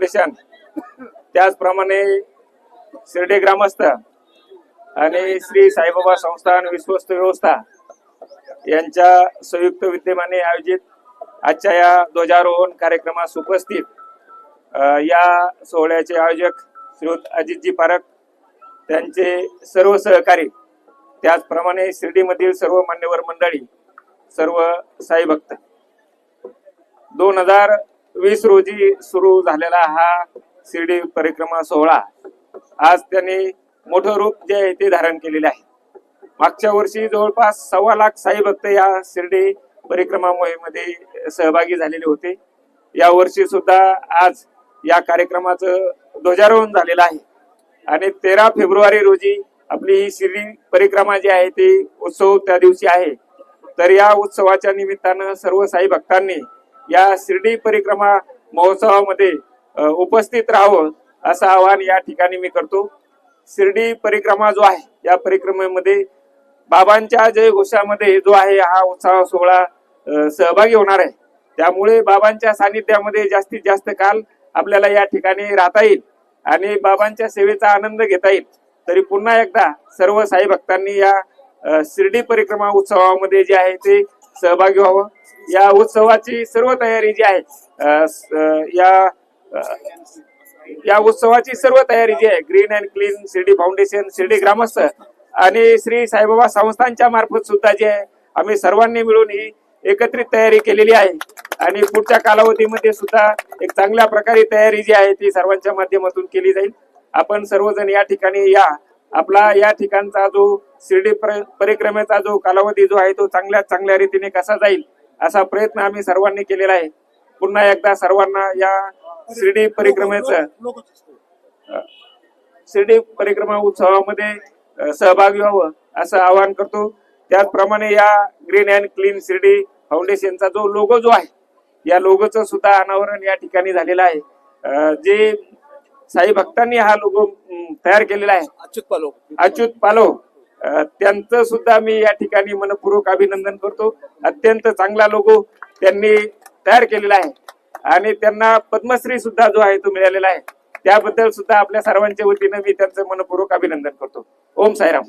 Foundation त्याचप्रमाणे शिर्डे ग्रामस्थ आणि श्री साईबाबा संस्थान विश्वस्त व्यवस्था यांच्या संयुक्त विद्यमाने आयोजित आजच्या या ध्वजारोहण कार्यक्रमास उपस्थित या सोहळ्याचे आयोजक श्रीयुत अजितजी पारख त्यांचे सर्व सहकारी त्याचप्रमाणे शिर्डीमधील सर्व मान्यवर मंडळी सर्व साई भक्त दोन हजार वीस रोजी सुरू झालेला हा शिर्डी परिक्रमा सोहळा आज त्यांनी मोठं रूप जे आहे ते धारण केलेले आहे. मागच्या वर्षी जवळपास सव्वा लाख साई भक्त या शिर्डी परिक्रमा मोहिमेमध्ये सहभागी झालेले होते. या वर्षी सुद्धा आज या कार्यक्रमाचं ध्वजारोहण झालेलं आहे. आणि तेरा फेब्रुवारी रोजी आपली ही शिर्डी परिक्रमा जी आहे ती उत्सव त्या दिवशी आहे. तर या उत्सवाच्या निमित्तानं सर्व साई भक्तांनी या शिर्डी परिक्रमा महोत्सवामध्ये उपस्थित राहावं असं आवाहन या ठिकाणी मी करतो. शिर्डी परिक्रमा जो आहे या परिक्रमेमध्ये बाबांच्या जयघोषामध्ये जो आहे हा उत्सव सोहळा सहभागी होणार आहे. त्यामुळे बाबांच्या सानिध्यामध्ये जास्तीत जास्त काल आपल्याला या ठिकाणी राहता येईल आणि बाबांच्या सेवेचा आनंद घेता येईल. तरी पुन्हा एकदा सर्व साई भक्तांनी या शिर्डी परिक्रमा उत्सवामध्ये जे आहे ते सहभागी व्हावं. या उत्सवाची सर्व तयारी जी आहे या या उत्सवाची सर्व तयारी जी आहे green and clean Shirdi foundation Shirdi ग्रामस्थ आणि श्री साईबाबा संस्थांच्या मार्फत सुद्धा जे आहे आम्ही सर्वांनी मिळून ही एकत्रित तयारी केलेली आहे. आणि पुढच्या कालावधीमध्ये सुद्धा एक चांगल्या प्रकारे तयारी जी आहे ती सर्वांच्या माध्यमातून केली जाईल. आपण सर्वजण या ठिकाणी या आपला या ठिकाणचा जो शिर्डी पर- परिक्रमेचा जो कालावधी जो आहे तो चांगल्या चांगल्या रीतीने कसा जाईल असा प्रयत्न आम्ही सर्वांनी केलेला आहे. पुन्हा एकदा सर्वांना या शिर्डी परिक्रमेचं शिर्डी परिक्रमा उत्सवामध्ये सहभागी व्हावं असं आवाहन करतो. त्याचप्रमाणे या ग्रीन अँड क्लीन शिर्डी फाउंडेशनचा जो लोगो जो आहे या लोगोचं सुद्धा अनावरण या ठिकाणी झालेलं आहे. जे साई भक्तांनी हा लोगो तयार केलेला आहे. अच्युत पालो अच्युत पालव. अ, त्यांचं सुद्धा मी या ठिकाणी मनपूर्वक अभिनंदन करतो. अत्यंत चांगला लोगो त्यांनी तयार केलेला आहे. आणि त्यांना पद्मश्री सुद्धा जो आहे तो मिळालेला आहे. त्याबद्दल सुद्धा आपल्या सर्वांच्या वतीनं मी त्यांचं मनपूर्वक अभिनंदन करतो. ओम साईराम.